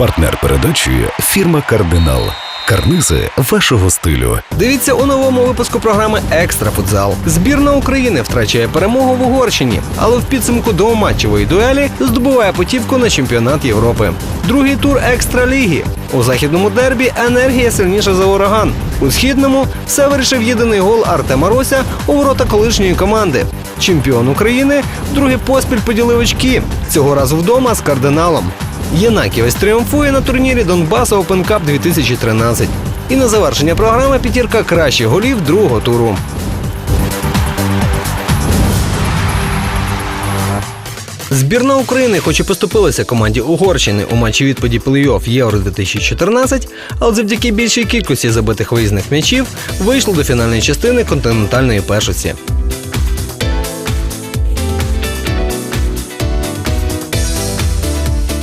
Партнер передачі фірма Кардинал. Карнизи вашого стилю. Дивіться у новому випуску програми Екстра футзал. Збірна України втрачає перемогу в Угорщині, але в підсумку двоматчевої дуелі здобуває путівку на чемпіонат Європи. Другий тур екстра ліги. У західному дербі енергія сильніша за ураган. У східному все вирішив єдиний гол Артема Рося у ворота колишньої команди. Чемпіон України другий поспіль поділив очки. Цього разу вдома з кардиналом. Єнаківець тріумфує на турнірі Донбаса Open Cup 2013. І на завершення програми п'ятірка кращих голів другого туру. Збірна України, хоч і поступилася команді Угорщини у матчі відповіді плей-офф Євро 2014, але завдяки більшій кількості забитих виїзних м'ячів вийшло до фінальної частини континентальної першості.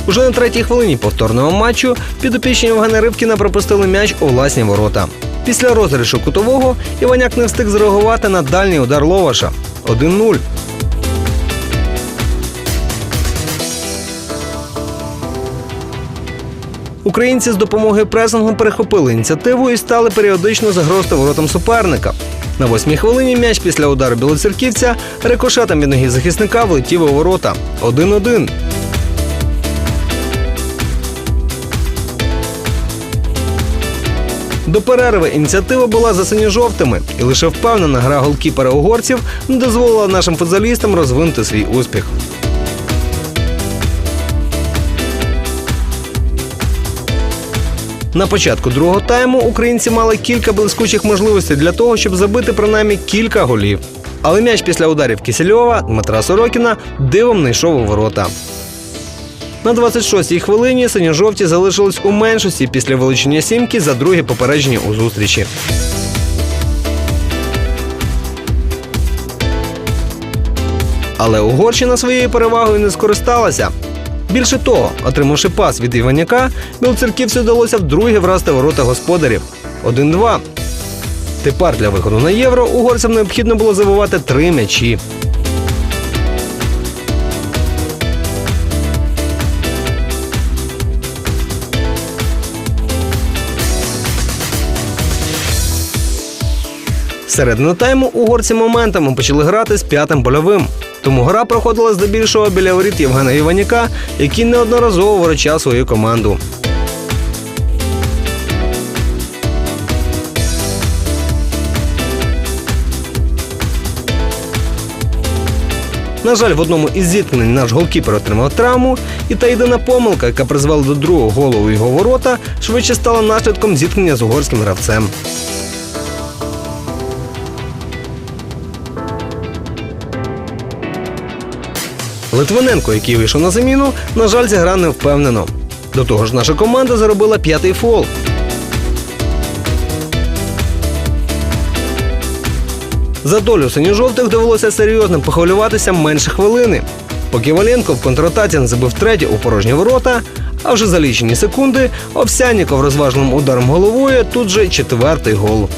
Уже на третій хвилині повторного матчу підопічні Євгена Рибкіна пропустили м'яч у власні ворота. Після розграшу кутового Іваняк не встиг зреагувати на дальній удар Ловаша 1-0. Українці з допомогою пресингу перехопили ініціативу і стали періодично загрозити воротам суперника. На восьмій хвилині м'яч після удару білоцерківця рикошетом від ноги захисника влетів у ворота 1-1. До перерви ініціатива була за синьо-жовтими, і лише впевнена гра голкіпера угорців дозволила нашим футзалістам розвинути свій успіх. На початку другого тайму українці мали кілька блискучих можливостей для того, щоб забити принаймні кілька голів. Але м'яч після ударів Кисельова Дмитра Сорокіна дивом не йшов у ворота. На 26-й хвилині синьо-жовті залишились у меншості після вилучення сімки за друге попередження у зустрічі. Але Угорщина своєю перевагою не скористалася. Більше того, отримавши пас від Іваняка, білоцерківцю вдалося вдруге врасти ворота господарів 1-2. Тепер для виходу на євро угорцям необхідно було забивати три м'ячі. Середину тайму угорці моментами почали грати з п'ятим польовим. Тому гра проходила здебільшого біля воріт Євгена Іваняка, який неодноразово виручав свою команду. На жаль, в одному із зіткнень наш голкіпер отримав травму, і та єдина помилка, яка призвела до другого голу його ворота, швидше стала наслідком зіткнення з угорським гравцем. Литвиненко, який вийшов на заміну, на жаль, зіграв не впевнено. До того ж, наша команда заробила п'ятий фол. За долю синьо-жовтих довелося серйозно похвилюватися менше хвилини. Поки Валенко в контратаці забив третє у порожні ворота, а вже за лічені секунди Овсяніков розважним ударом головою тут же четвертий гол.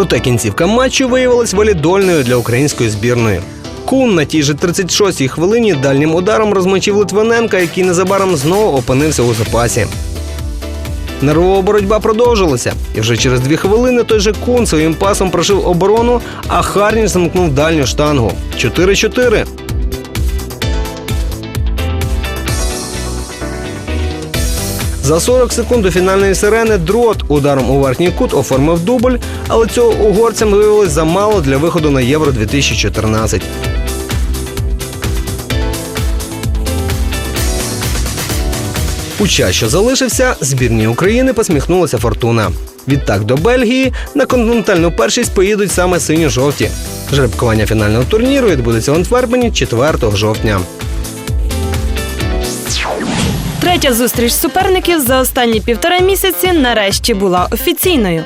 Проте кінцівка матчу виявилась валідольною для української збірної. Кун на тій же 36-й хвилині дальнім ударом розмочив Литвиненка, який незабаром знову опинився у запасі. Нервова боротьба продовжилася, і вже через дві хвилини той же Кун своїм пасом прошив оборону, а Харніш замкнув дальню штангу. 4-4. За 40 секунд до фінальної сирени дрот ударом у верхній кут оформив дубль, але цього угорцям виявилось замало для виходу на Євро 2014. У час, що залишився, збірній України посміхнулася фортуна. Відтак до Бельгії на континентальну першість поїдуть саме синьо-жовті. Жеребкування фінального турніру відбудеться в Антверпені 4 жовтня. Третя зустріч суперників за останні півтора місяці нарешті була офіційною.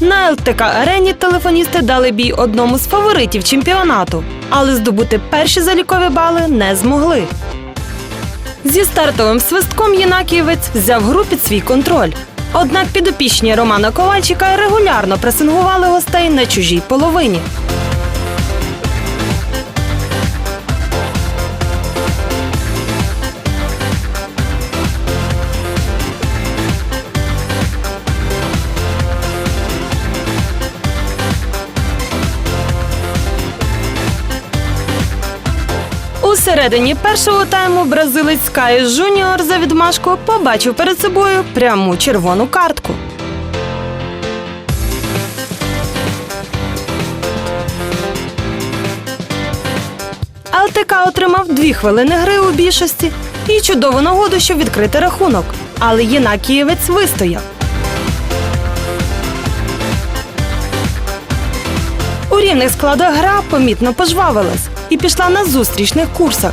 На ЛТК арені телефоністи дали бій одному з фаворитів чемпіонату, але здобути перші залікові бали не змогли. Зі стартовим свистком Єнакієвець взяв гру під свій контроль. Однак підопічні Романа Ковальчика регулярно пресингували гостей на чужій половині. Середині першого тайму бразилець Каїс Жуніор за відмашку побачив перед собою пряму червону картку. ЛТК отримав дві хвилини гри у більшості і чудову нагоду, щоб відкрити рахунок. Але Єнакієвець вистояв. У рівних складах гра помітно пожвавилась і пішла на зустрічних курсах.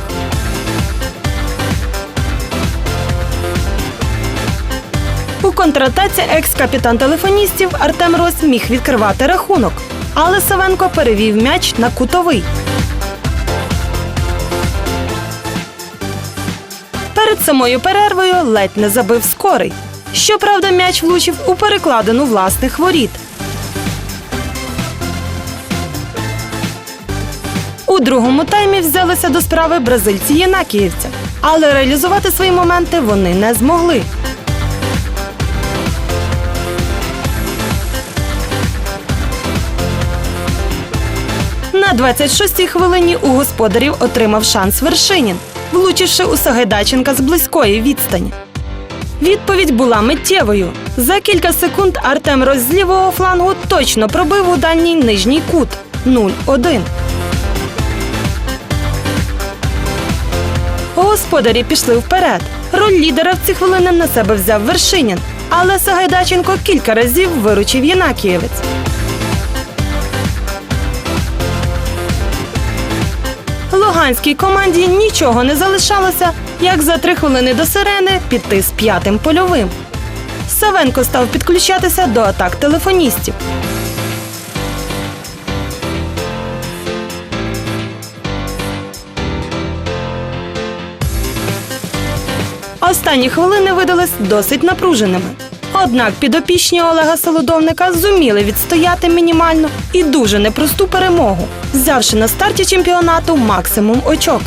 У контратаці екс-капітан телефоністів Артем Рось міг відкривати рахунок, але Савенко перевів м'яч на кутовий. Перед самою перервою ледь не забив скорий. Щоправда, м'яч влучив у перекладину власних воріт. У другому таймі взялися до справи бразильці Єнакіївця, але реалізувати свої моменти вони не змогли. На 26-й хвилині у господарів отримав шанс Вершинін, влучивши у Сагайдаченка з близької відстані. Відповідь була миттєвою. За кілька секунд Артем Рось з лівого флангу точно пробив у дальній нижній кут 0-1. Господарі пішли вперед. Роль лідера в ці хвилини на себе взяв Вершинін, але Сагайдаченко кілька разів виручив Єнакієвець. Луганській команді нічого не залишалося, як за три хвилини до сирени піти з п'ятим польовим. Савенко став підключатися до атак телефоністів. Останні хвилини видались досить напруженими. Однак підопічні Олега Солодовника зуміли відстояти мінімальну і дуже непросту перемогу, взявши на старті чемпіонату максимум очок.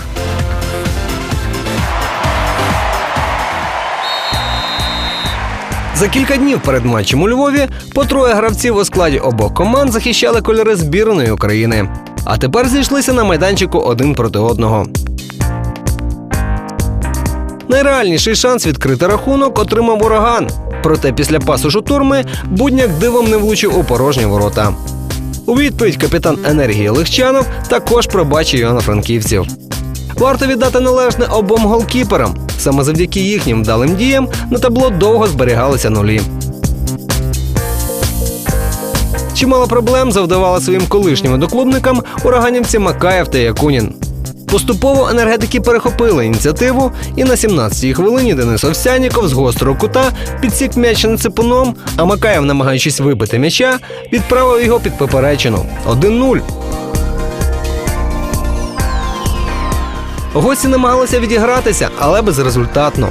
За кілька днів перед матчем у Львові по троє гравців у складі обох команд захищали кольори збірної України. А тепер зійшлися на майданчику один проти одного. Найреальніший шанс відкрити рахунок отримав ураган. Проте після пасу Жутурми будняк дивом не влучив у порожні ворота. У відповідь капітан енергії Легчанов також пробачив івано-франківців. Варто віддати належне обом голкіперам. Саме завдяки їхнім вдалим діям на табло довго зберігалися нулі. Чимало проблем завдавали своїм колишнім одноклубникам ураганівці Макаєв та Якунін. Поступово енергетики перехопили ініціативу, і на 17-й хвилині Денис Овсяніков з гострого кута підсік м'яч над цепуном, а Макаєв, намагаючись вибити м'яча, відправив його під поперечину 1-0. Гості намагалися відігратися, але безрезультатно.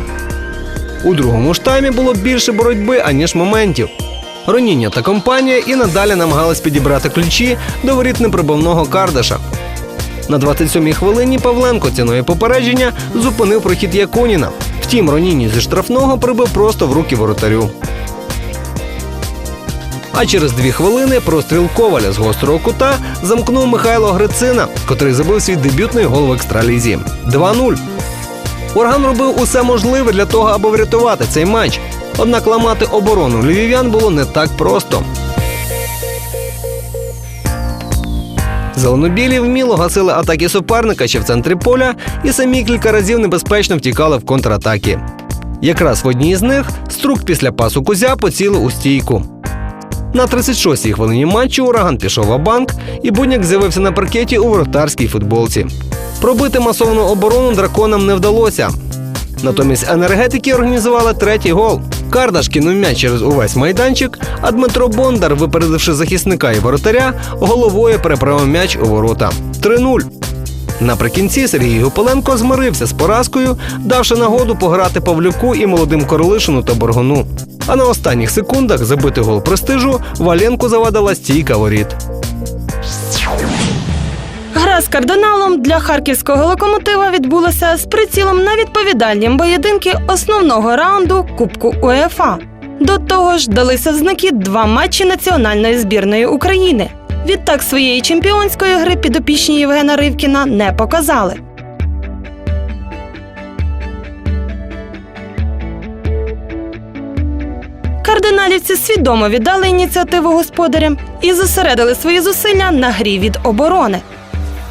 У другому ж було більше боротьби, аніж моментів. Роніння та компанія і надалі намагались підібрати ключі до воріт неприбовного Кардаша. На 27-й хвилині Павленко ціною попередження зупинив прохід Якуніна. Втім, Роніні зі штрафного прибив просто в руки воротарю. А через дві хвилини простріл Коваля з гострого кута замкнув Михайло Грицина, котрий забив свій дебютний гол в екстралізі. 2-0. Орган робив усе можливе для того, аби врятувати цей матч. Однак ламати оборону львів'ян було не так просто. Зеленобілі вміло гасили атаки суперника ще в центрі поля і самі кілька разів небезпечно втікали в контратаки. Якраз в одній з них струк після пасу кузя поцілив у стійку. На 36-й хвилині матчу ураган пішов в банк і будняк з'явився на паркеті у воротарській футболці. Пробити масовану оборону драконам не вдалося. Натомість енергетики організували третій гол. Кардаш кинув м'яч через увесь майданчик, а Дмитро Бондар, випередивши захисника і воротаря, головою переправив м'яч у ворота. 3-0. Наприкінці Сергій Гопаленко змирився з поразкою, давши нагоду пограти Павлюку і молодим Королишину та Боргуну. А на останніх секундах забити гол престижу Валенку завадила стійка воріт. Гра з кардиналом для харківського локомотива відбулася з прицілом на відповідальні поєдинки основного раунду Кубку УЕФА. До того ж, далися в знаки два матчі національної збірної України. Відтак своєї чемпіонської гри підопічні Євгена Ривкіна не показали. Кардиналівці свідомо віддали ініціативу господарям і зосередили свої зусилля на грі від оборони.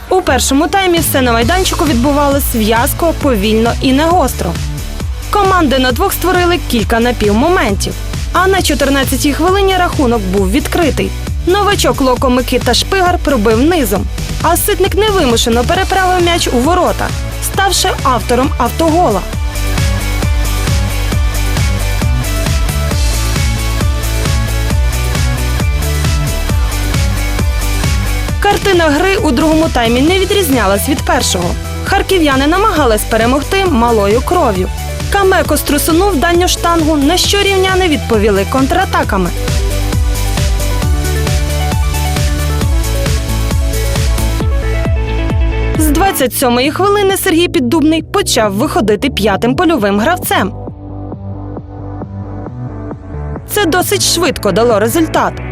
У першому таймі все на майданчику відбувалось в'язко, повільно і негостро. Команди на двох створили кілька напівмоментів. А на 14-й хвилині рахунок був відкритий. Новачок Локо Микита Шпигар пробив низом, а ситник невимушено переправив м'яч у ворота, ставши автором автогола. Картина гри у другому таймі не відрізнялась від першого. Харків'яни намагались перемогти малою кров'ю. Камеко струсунув дальню штангу, на що рівняни відповіли контратаками. З 27-ї хвилини Сергій Піддубний почав виходити п'ятим польовим гравцем. Це досить швидко дало результат.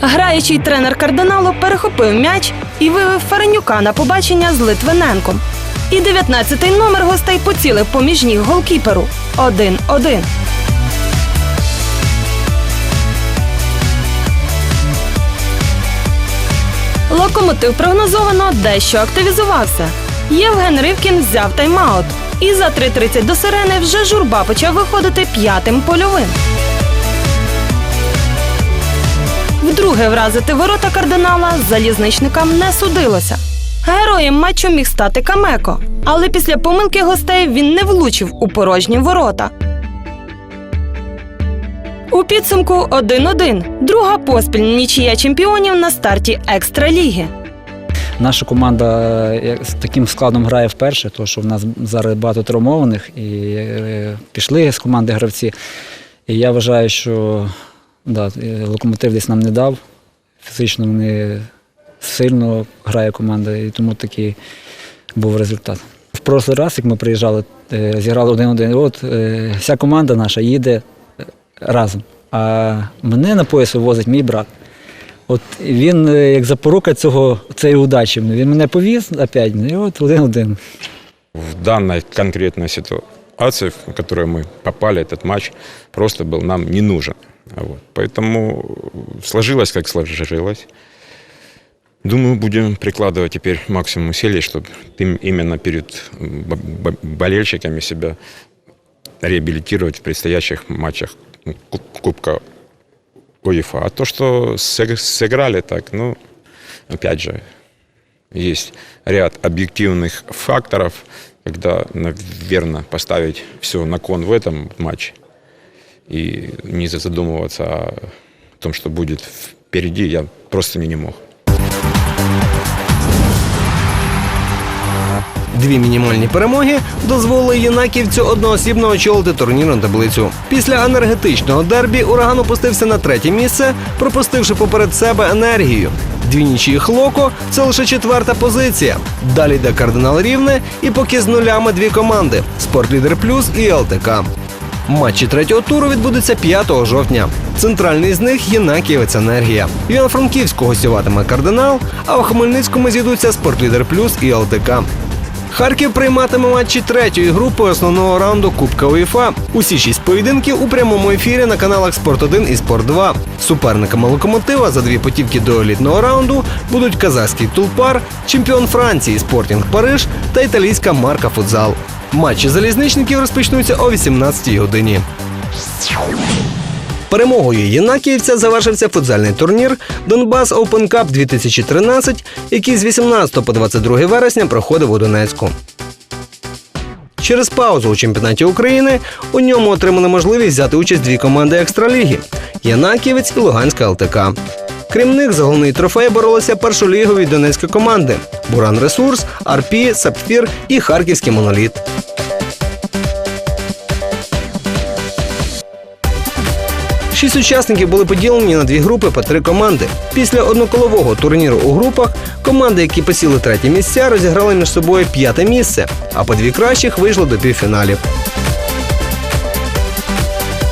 Граючий тренер кардиналу перехопив м'яч і вивів Фаренюка на побачення з Литвиненком. І 19-й номер гостей поцілив поміж ніг голкіперу 1-1. Локомотив прогнозовано дещо активізувався. Євген Ривкін взяв тайм-аут. І за 3.30 до сирени вже журба почав виходити п'ятим польовим. Вдруге вразити ворота кардинала залізничникам не судилося. Героєм матчу міг стати Камеко, але після помилки гостей він не влучив у порожні ворота. У підсумку 1-1. Друга поспіль нічия чемпіонів на старті екстраліги. Наша команда е, з таким складом грає вперше, тому що в нас зараз багато травмованих і е, пішли з команди гравці. І я вважаю, що да, е, локомотив десь нам не дав. Фізично вони сильно грає команда, і тому такий був результат. В прошлий раз, як ми приїжджали, е, зіграли один-один. От е, вся команда наша їде е, разом. А мене на пояс вивозить мій брат. От він е, як запорука цього цієї удачі. Він мене повіз опять, і от один-один. В данной конкретной ситуации, в которую мы попали, этот матч просто был нам не нужен. Вот. Поэтому сложилось, как сложилось. Думаю, будем прикладывать теперь максимум усилий, чтобы им именно перед болельщиками себя реабилитировать в предстоящих матчах Ку- Кубка УЕФА. А то, что сыг- сыграли так, ну, опять же, есть ряд объективных факторов, когда, наверное, поставить все на кон в этом матче и не задумываться о том, что будет впереди, я просто не, мог. Дві мінімальні перемоги дозволили юнаківцю одноосібно очолити турнірну таблицю. Після енергетичного дербі ураган опустився на третє місце, пропустивши поперед себе енергію. Дві нічиї хлоко це лише четверта позиція. Далі йде кардинал рівне і поки з нулями дві команди Спортлідер Плюс і ЛТК. Матчі третього туру відбудуться 5 жовтня. Центральний з них Єнакієвець Енергія. В Івано-Франківську гостюватиме кардинал, а у Хмельницькому зійдуться Спортлідер Плюс і ЛТК. Харків прийматиме матчі третьої групи основного раунду Кубка УЄФА. Усі шість поєдинків у прямому ефірі на каналах Спорт 1 і Спорт 2. Суперниками локомотива за дві потівки до елітного раунду будуть казахський Тулпар, чемпіон Франції Спортінг Париж та італійська марка Футзал. Матчі залізничників розпочнуться о 18-й годині. Перемогою Єнакіївця завершився футзальний турнір Донбас Open Cup 2013, який з 18 по 22 вересня проходив у Донецьку. Через паузу у чемпіонаті України у ньому отримали можливість взяти участь дві команди екстраліги Янаківець і Луганська ЛТК. Крім них, за головний трофей боролися першолігові донецькі команди: Буран Ресурс, Арпі, Сапфір і Харківський моноліт. Шість учасників були поділені на дві групи по три команди. Після одноколового турніру у групах команди, які посіли треті місця, розіграли між собою п'яте місце, а по дві кращих вийшли до півфіналів.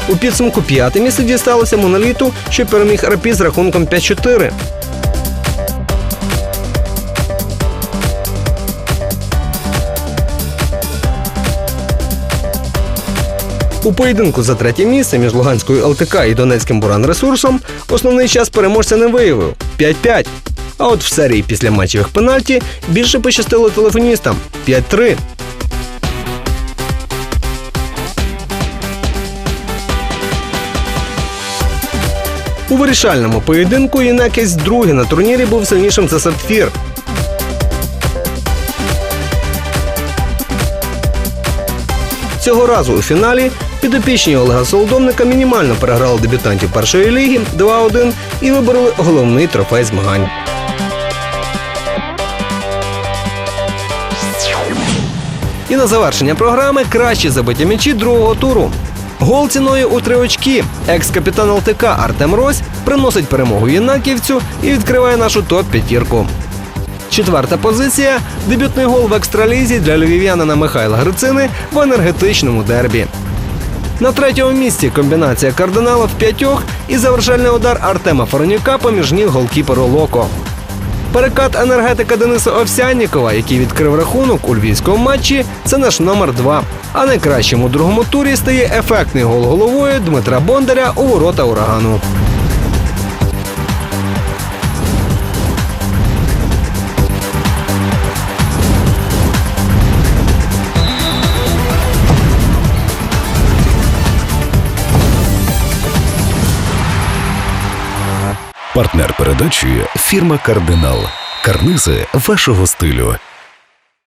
У підсумку п'яте місце дісталося моноліту, що переміг Арпі з рахунком 5-4. У поєдинку за третє місце між Луганською ЛТК і Донецьким Буранресурсом основний час переможця не виявив 5-5. А от в серії після матчевих пенальті більше пощастило телефоністам 5-3. У вирішальному поєдинку Юнакіс другий на турнірі був сильнішим за Сапфір. Цього разу у фіналі підопічні Олега Солодовника мінімально переграли дебютантів першої ліги 2-1 і вибороли головний трофей змагань. І на завершення програми кращі забиті м'ячі другого туру. Гол ціною у три очки. Екс-капітан ЛТК Артем Рось приносить перемогу Єнаківцю і відкриває нашу топ-п'ятірку. Четверта позиція дебютний гол в екстралізі для львів'янина Михайла Грицини в енергетичному дербі. На третьому місці комбінація кардинала в п'ятьох і завершальний удар Артема Фаронюка поміж ніг голкіперу Локо. Перекат енергетика Дениса Овсяннікова, який відкрив рахунок у львівському матчі, це наш номер два. А найкращим у другому турі стає ефектний гол головою Дмитра Бондаря у ворота урагану. Партнер передачі фірма Кардинал. Карнизи вашого стилю.